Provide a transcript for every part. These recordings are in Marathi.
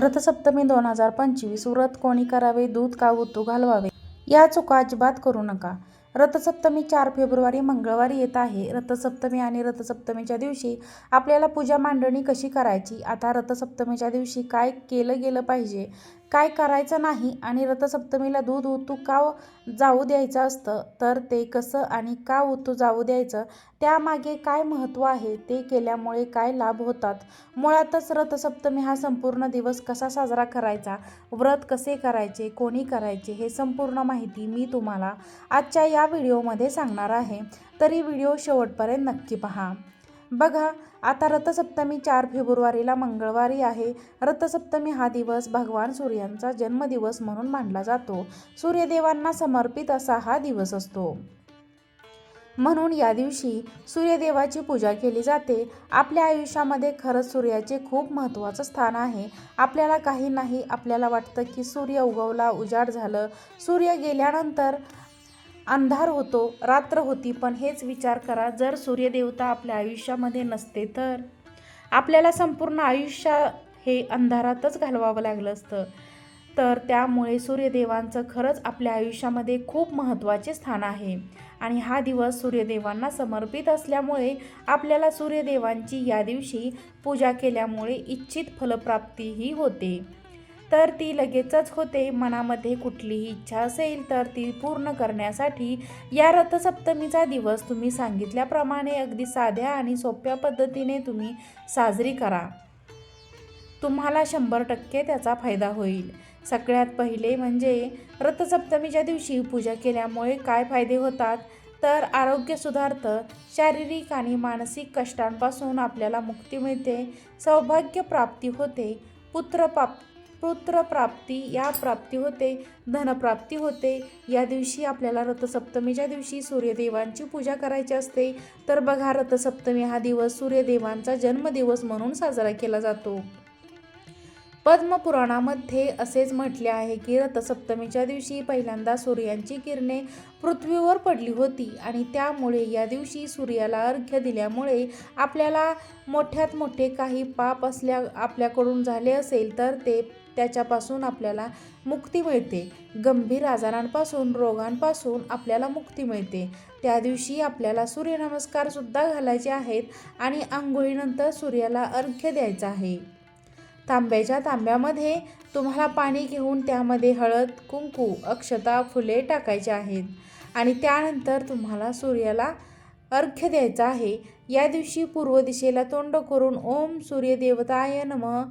रथसप्तमी दोन हजार पंचवीस व्रत कोणी करावे? दूध का उतू घालवावे? या चुका अजिबात करू नका. रथसप्तमी चार फेब्रुवारी मंगळवारी येत आहे. रथसप्तमी आणि रथसप्तमीच्या दिवशी आपल्याला पूजा मांडणी कशी करायची? आता रथसप्तमीच्या दिवशी काय केलं गेलं पाहिजे? काय करायचं नाही आणि रथसप्तमीला दूध उतू का जाऊ द्यायचं असतं? तर ते कसं आणि का ओतू जाऊ द्यायचं? त्यामागे काय महत्त्व आहे? ते केल्यामुळे काय लाभ होतात? मुळातच रथसप्तमी हा संपूर्ण दिवस कसा साजरा करायचा? व्रत कसे करायचे? कोणी करायचे? हे संपूर्ण माहिती मी तुम्हाला आजच्या या व्हिडिओमध्ये सांगणार आहे. तरी व्हिडिओ शेवटपर्यंत नक्की पहा. बघा आता रथसप्तमी चार फेब्रुवारीला मंगळवारी आहे. रथसप्तमी हा दिवस भगवान सूर्यांचा जन्मदिवस म्हणून मानला जातो. सूर्यदेवांना समर्पित असा हा दिवस असतो. म्हणून या दिवशी सूर्यदेवाची पूजा केली जाते. आपल्या आयुष्यामध्ये खरंच सूर्याचे खूप महत्त्वाचं स्थान आहे. आपल्याला काही नाही आपल्याला वाटतं की सूर्य उगवला उजाड झालं. सूर्य गेल्यानंतर अंधार होतो रात्र होती पण हेच विचार करा जर सूर्यदेवता आपल्या आयुष्यामध्ये नसते तर? आपल्याला संपूर्ण आयुष्य हे अंधारातच घालवावं लागलं असतं. तर त्यामुळे सूर्यदेवांचं खरंच आपल्या आयुष्यामध्ये खूप महत्त्वाचे स्थान आहे. आणि हा दिवस सूर्यदेवांना समर्पित असल्यामुळे आपल्याला सूर्यदेवांची या दिवशी पूजा केल्यामुळे इच्छित फलप्राप्तीही होते. तर ती लगेचच होते. मनामध्ये कुठलीही इच्छा असेल तर ती पूर्ण करण्यासाठी या रथसप्तमीचा दिवस तुम्ही सांगितल्याप्रमाणे अगदी साध्या आणि सोप्या पद्धतीने तुम्ही साजरी करा. तुम्हाला शंभर टक्के त्याचा फायदा होईल. सगळ्यात पहिले म्हणजे रथसप्तमीच्या दिवशी पूजा केल्यामुळे काय फायदे होतात? तर आरोग्य सुधारतं शारीरिक आणि मानसिक कष्टांपासून आपल्याला मुक्ती मिळते सौभाग्य प्राप्ती होते पुत्रप्राप पुत्रप्राप्ती या प्राप्ती होते धनप्राप्ती होते. या दिवशी आपल्याला रथसप्तमीच्या दिवशी सूर्यदेवांची पूजा करायची असते. तर बघा रथसप्तमी हा दिवस सूर्यदेवांचा जन्मदिवस म्हणून साजरा केला जातो. पद्मपुराणामध्ये असेच म्हटले आहे की रथसप्तमीच्या दिवशी पहिल्यांदा सूर्यांची किरणे पृथ्वीवर पडली होती आणि त्यामुळे या दिवशी सूर्याला अर्घ्य दिल्यामुळे आपल्याला मोठ्यात मोठे काही पाप असल्या आपल्याकडून झाले असेल तर ते त्याच्यापासून आपल्याला मुक्ती मिळते. गंभीर आजारांपासून रोगांपासून आपल्याला मुक्ती मिळते. त्या दिवशी आपल्याला सूर्यनमस्कारसुद्धा घालायचे आहेत आणि आंघोळीनंतर सूर्याला अर्घ्य द्यायचं आहे. तांब्याच्या तांब्यामध्ये तुम्हाला पाणी घेऊन त्यामध्ये हळद कुंकू अक्षता फुले टाकायचे आहेत आणि त्यानंतर तुम्हाला सूर्याला अर्घ्य द्यायचा आहे. या दिवशी पूर्व दिशेला तोंड करून ओम सूर्यदेवताय नम.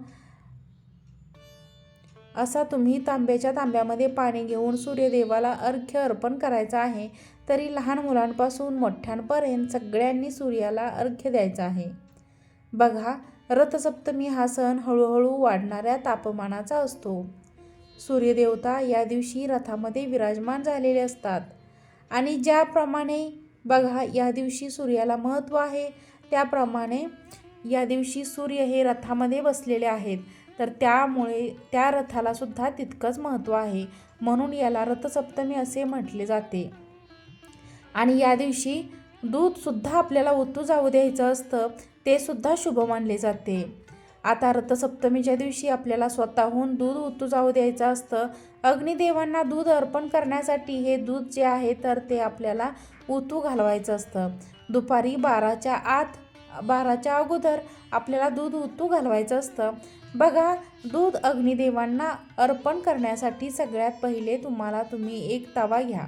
असा तुम्ही तांब्याच्या तांब्यामध्ये पाणी घेऊन सूर्यदेवाला अर्घ्य अर्पण करायचं आहे तरी लहान मुलांपासून मोठ्यांपर्यंत सगळ्यांनी सूर्याला अर्घ्य द्यायचं आहे. बघा रथसप्तमी हा सण हळूहळू वाढणाऱ्या तापमानाचा असतो. सूर्यदेवता या दिवशी रथामध्ये विराजमान झालेले असतात. आणि ज्याप्रमाणे बघा या दिवशी सूर्याला महत्त्व आहे त्याप्रमाणे या दिवशी सूर्य हे रथामध्ये बसलेले आहेत. तर त्यामुळे त्या रथाला सुद्धा तितकंच महत्त्व आहे. म्हणून याला रथसप्तमी असे म्हटले जाते. आणि या दिवशी दूधसुद्धा आपल्याला ओतू जाऊ द्यायचं असतं ते सुद्धा शुभ मानले जाते. आता रथसप्तमीच्या दिवशी आपल्याला स्वतःहून दूध ओतू जाऊ द्यायचं असतं. अग्निदेवांना दूध अर्पण करण्यासाठी हे दूध जे आहे तर ते आपल्याला ओतू घालवायचं असतं. दुपारी बाराच्या आत बाराच्या अगोदर आपल्याला दूध उतू घालवायचं असतं. बघा दूध अग्निदेवांना अर्पण करण्यासाठी सगळ्यात पहिले तुम्हाला तुम्ही एक तवा घ्या.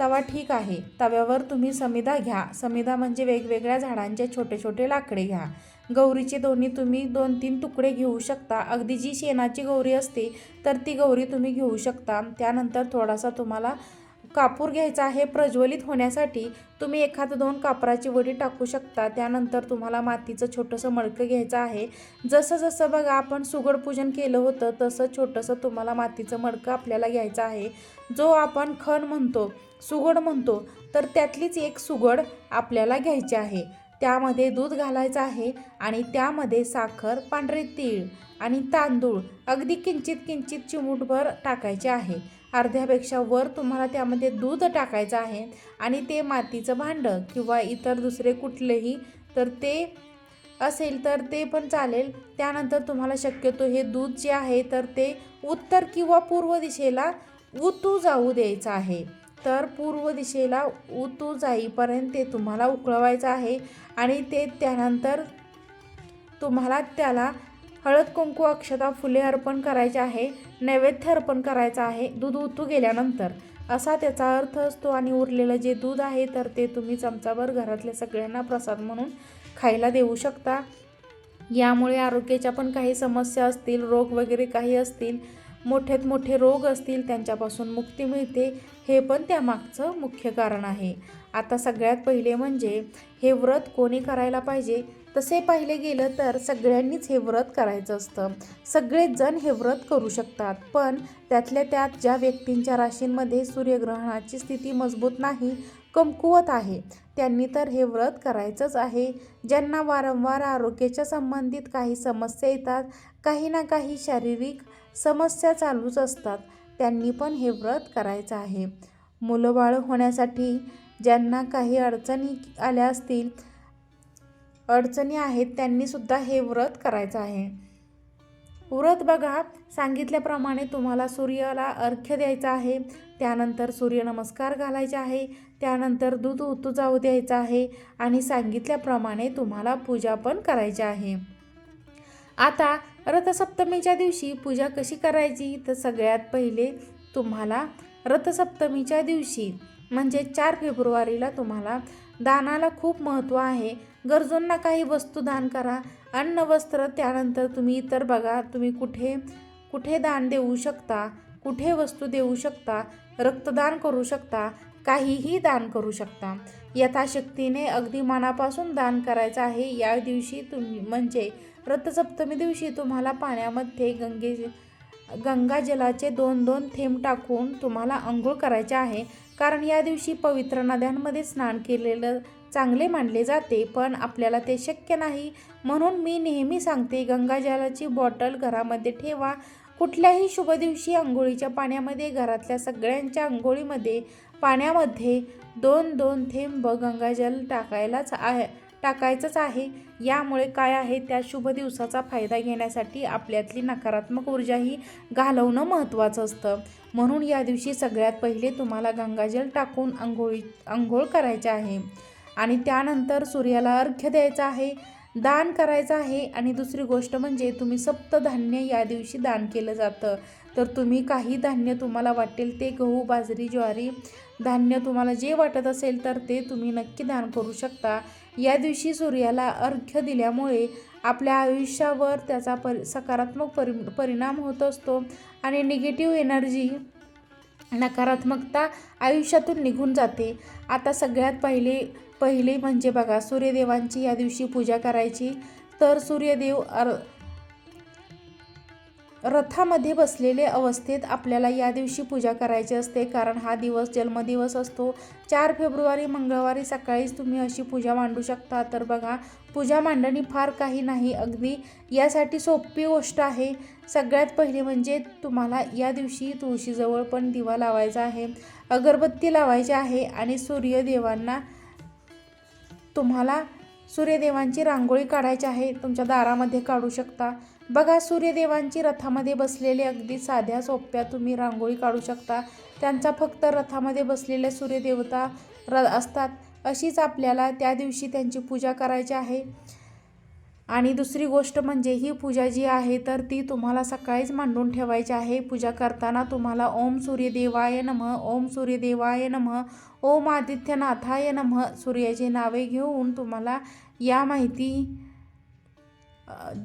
तवा ठीक आहे. तव्यावर तुम्ही समिधा घ्या. समिधा म्हणजे वेगवेगळ्या झाडांचे छोटे छोटे लाकडे घ्या. गौरीचे दोन्ही तुम्ही दोन तीन तुकडे घेऊ शकता. अगदी जी शेणाची गौरी असते तर ती गौरी तुम्ही घेऊ शकता. त्यानंतर थोडासा तुम्हाला कापूर घ्यायचा आहे प्रज्वलित होण्यासाठी तुम्ही एखादं दोन कापराची वडी टाकू शकता. त्यानंतर तुम्हाला मातीचं छोटंसं मडकं घ्यायचं आहे. जसं जसं बघा आपण सुगड पूजन केलं होतं तसं छोटंसं तुम्हाला मातीचं मडकं आपल्याला घ्यायचं आहे. जो आपण खण म्हणतो सुगड म्हणतो तर त्यातलीच एक सुगड आपल्याला घ्यायची आहे. त्यामध्ये दूध घालायचं आहे आणि त्यामध्ये साखर पांढरे तीळ आणि तांदूळ अगदी किंचित किंचित चिमूटभर टाकायचे आहे. अर्ध्यापेक्षा वर तुम्हाला त्यामध्ये दूध टाकायचं आहे आणि ते मातीचं भांडं किंवा इतर दुसरे कुठलेही तर ते असेल तर ते पण चालेल. त्यानंतर तुम्हाला शक्यतो हे दूध जे आहे तर ते उत्तर किंवा पूर्व दिशेला उतू जाऊ द्यायचं आहे. तर पूर्व दिशेला उतू जाईपर्यंत ते तुम्हाला उकळवायचं आहे आणि ते त्यानंतर तुम्हाला त्याला हळद कुंकू अक्षता फुले अर्पण करायचे आहे नैवेद्य अर्पण करायचं आहे दूध उतू गेल्यानंतर. असा त्याचा अर्थ असतो आणि उरलेलं जे दूध आहे तर ते तुम्ही चमचाभर घरातल्या सगळ्यांना प्रसाद म्हणून खायला देऊ शकता. यामुळे आरोग्याच्या पण काही समस्या असतील रोग वगैरे काही असतील मोठ्यात मोठे रोग असतील त्यांच्यापासून मुक्ती मिळते हे पण त्यामागचं मुख्य कारण आहे. आता सगळ्यात पहिले म्हणजे हे व्रत कोणी करायला पाहिजे? तसे पाहिले गेलं तर सगळ्यांनीच हे व्रत करायचं असतं. सगळेच जण हे व्रत करू शकतात. पण त्यातल्या त्यात ज्या व्यक्तींच्या राशींमध्ये सूर्यग्रहणाची स्थिती मजबूत नाही कमकुवत आहे त्यांनी तर हे व्रत करायचंच आहे. ज्यांना वारंवार आरोग्याच्या संबंधित काही समस्या येतात काही ना काही शारीरिक समस्या चालूच असतात त्यांनी पण हे व्रत करायचं आहे. मुलं बाळ होण्यासाठी ज्यांना काही अडचणी आल्या असतील अडचणी आहेत त्यांनीसुद्धा हे व्रत करायचं आहे. व्रत बघा सांगितल्याप्रमाणे तुम्हाला सूर्याला अर्घ्य द्यायचं आहे त्यानंतर सूर्यनमस्कार घालायचे आहे त्यानंतर दूध उतू जाऊ द्यायचं आहे आणि सांगितल्याप्रमाणे तुम्हाला पूजा पण करायची आहे. आता रथसप्तमीच्या दिवशी पूजा कशी करायची? तर सगळ्यात पहिले तुम्हाला रथसप्तमीच्या दिवशी म्हणजे चार फेब्रुवारीला तुम्हाला दानाला खूप महत्त्व आहे. गरजूंना काही वस्तू दान करा. अन्न वस्त्र त्यानंतर तुम्ही इतर बघा तुम्ही कुठे कुठे दान देऊ शकता कुठे वस्तू देऊ शकता रक्तदान करू शकता काहीही दान करू शकता. यथाशक्तीने अगदी मनापासून दान करायचं आहे. या दिवशी तुम्ही म्हणजे रथसप्तमी दिवशी तुम्हाला पाण्यामध्ये गंगे गंगाजलाचे दोन दोन थेंब टाकून तुम्हाला आंघोळ करायचे आहे. कारण या दिवशी पवित्र नद्यांमध्ये स्नान केलेलं चांगले मानले जाते पण आपल्याला ते शक्य नाही. म्हणून मी नेहमी सांगते गंगाजलाची बॉटल घरामध्ये ठेवा. कुठल्याही शुभ दिवशी आंघोळीच्या पाण्यामध्ये घरातल्या सगळ्यांच्या आंघोळीमध्ये पाण्यामध्ये दोन दोन थेंब गंगाजल टाकायलाच आहे. टाकायचंच आहे. यामुळे काय आहे त्या शुभ दिवसाचा फायदा घेण्यासाठी आपल्यातली नकारात्मक ऊर्जाही घालवणं महत्त्वाचं असतं. म्हणून या दिवशी सगळ्यात पहिले तुम्हाला गंगाजल टाकून आंघोळी आंघोळ करायचे आहे. आणि त्यानंतर सूर्याला अर्घ्य द्यायचं आहे दान करायचं आहे. आणि दुसरी गोष्ट म्हणजे तुम्ही सप्तधान्य या दिवशी दान केलं जातं. तर तुम्ही काही धान्य तुम्हाला वाटेल ते गहू बाजरी ज्वारी धान्य तुम्हाला जे वाटत असेल तर ते तुम्ही नक्की दान करू शकता. या दिवशी सूर्याला अर्घ्य दिल्यामुळे आपल्या आयुष्यावर त्याचा परि सकारात्मक परि परिणाम होत असतो आणि निगेटिव्ह एनर्जी नकारात्मकता आयुष्यातून निघून जाते. आता सगळ्यात पहिले पहिले म्हणजे बघा सूर्यदेवांची या दिवशी पूजा करायची. तर सूर्यदेव अर रथामध्ये बसलेले अवस्थेत आपल्याला या दिवशी पूजा करायची असते. कारण हा दिवस जन्मदिवस असतो. चार फेब्रुवारी मंगळवारी सकाळीच तुम्ही अशी पूजा मांडू शकता. तर बघा पूजा मांडणी फार काही नाही. अगदी यासाठी सोपी गोष्ट आहे. सगळ्यात पहिले म्हणजे तुम्हाला या दिवशी तुळशीजवळ पण दिवा लावायचा आहे. अगरबत्ती लावायची आहे आणि सूर्यदेवांना तुम्हाला सूर्यदेवांची रांगोळी काढायची आहे. तुमच्या दारामध्ये काढू शकता. बघा सूर्यदेवांची रथामध्ये बसलेले अगदी साध्या सोप्या तुम्ही रांगोळी काढू शकता. त्यांचा फक्त रथामध्ये बसलेले सूर्यदेवता र असतात. अशीच आपल्याला त्या दिवशी त्यांची पूजा करायची आहे. आणि दुसरी गोष्ट म्हणजे ही पूजा जी आहे तर ती तुम्हाला सकाळीच मांडून ठेवायची आहे. पूजा करताना तुम्हाला ओम सूर्यदेवाय नमः ओम सूर्यदेवाय नमः ओम आदित्यनाथाय नमः सूर्याची नावे घेऊन तुम्हाला या माहिती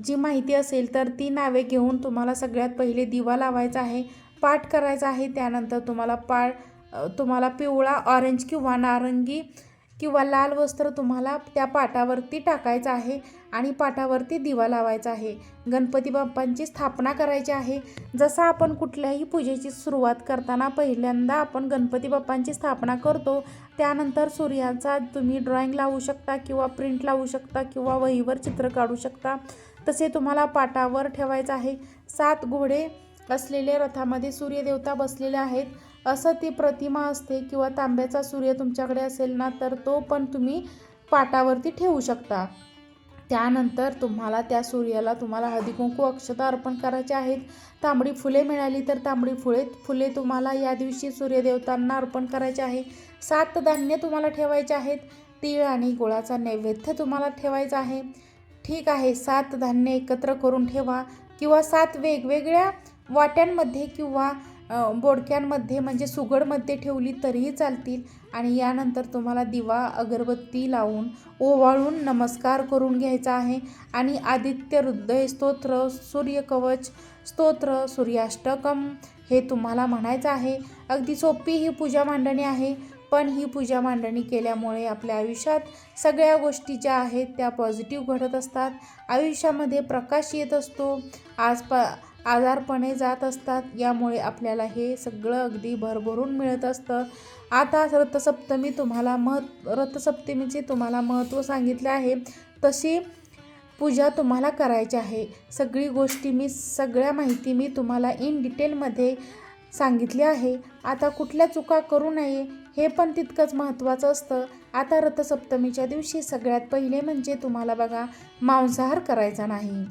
जी माहिती असेल तर ती नावे घेऊन तुम्हाला सगळ्यात पहिले दिवा लावायचा आहे पाठ करायचा आहे त्यानंतर तुम्हाला पा तुम्हाला पिवळा ऑरेंज किंवा नारंगी किंवा लाल वस्त्र तुम्हाला त्या पाटावरती टाकायचं आहे आणि पाटावरती दिवा लावायचा आहे. गणपती बाप्पांची स्थापना करायची आहे. जसं आपण कुठल्याही पूजेची सुरुवात करताना पहिल्यांदा आपण गणपती बाप्पांची स्थापना करतो त्यानंतर सूर्याचा तुम्ही ड्रॉइंग लावू शकता किंवा प्रिंट लावू शकता किंवा वहीवर चित्र काढू शकता. तसे तुम्हाला पाटावर ठेवायचं आहे. सात घोडे असलेले रथामध्ये सूर्यदेवता बसलेले आहेत. असं ती प्रतिमा असते किंवा तांब्याचा सूर्य तुमच्याकडे असेल ना तर तो पण तुम्ही पाटावरती ठेवू शकता. त्यानंतर तुम्हाला त्या सूर्याला तुम्हाला हळदीकुंकू अक्षता अर्पण करायचे आहेत. तांबडी फुले मिळाली तर तांबडी फुले फुले तुम्हाला या दिवशी सूर्यदेवतांना अर्पण करायचे आहे. सात धान्य तुम्हाला ठेवायचे आहेत. तीळ आणि गुळाचा नैवेद्य तुम्हाला ठेवायचा आहे. ठीक आहे सात धान्य एकत्र करून ठेवा किंवा सात वेगवेगळ्या वाट्यांमध्ये किंवा बोडक्यांमध्ये म्हणजे सुगडमध्ये ठेवली तरीही चालतील. आणि यानंतर तुम्हाला दिवा अगरबत्ती लावून ओवाळून नमस्कार करून घ्यायचा आहे. आणि आदित्य हृदय स्तोत्र सूर्यकवच स्तोत्र सूर्याष्टकम हे तुम्हाला म्हणायचं आहे. अगदी सोपी ही पूजा मांडणी आहे. पण ही पूजा मांडणी केल्यामुळे आपल्या आयुष्यात सगळ्या गोष्टी ज्या आहेत त्या पॉझिटिव्ह घडत असतात. आयुष्यामध्ये प्रकाश येत असतो. आज प आजारपणे जात असतात यामुळे आपल्याला हे सगळं अगदी भरभरून मिळत असतं. आता रथसप्तमी तुम्हाला मह रथसप्तमीचे तुम्हाला महत्त्व सांगितले आहे. तशी पूजा तुम्हाला करायची आहे. सगळी गोष्टी मी सगळ्या माहिती मी तुम्हाला इन डिटेलमध्ये सांगितली आहे. आता कुठल्या चुका करू नये हे पण तितकंच महत्त्वाचं असतं. आता रथसप्तमीच्या दिवशी सगळ्यात पहिले म्हणजे तुम्हाला बघा मांसाहार करायचा नाही.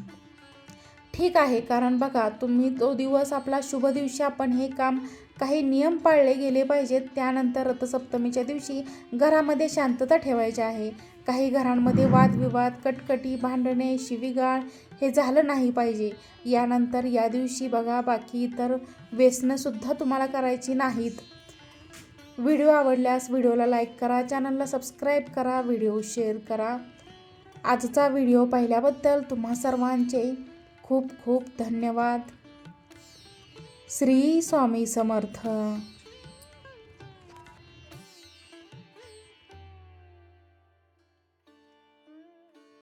ठीक आहे कारण बघा तुम्ही तो दिवस आपला शुभ दिवशी आपण हे काम काही नियम पाळले गेले पाहिजेत. त्यानंतर रथसप्तमीच्या दिवशी घरामध्ये शांतता ठेवायची आहे. काही घरांमध्ये वादविवाद कटकटी भांडणे शिवीगाळ हे झालं नाही पाहिजे. यानंतर या दिवशी बघा बाकी इतर व्यसनंसुद्धा तुम्हाला करायची नाहीत. व्हिडिओ आवडल्यास व्हिडिओला लाईक करा चॅनलला सबस्क्राईब करा व्हिडिओ शेअर करा. आजचा व्हिडिओ पाहिल्याबद्दल तुम्हा सर्वांचे खूप खूप धन्यवाद. श्री स्वामी समर्थ.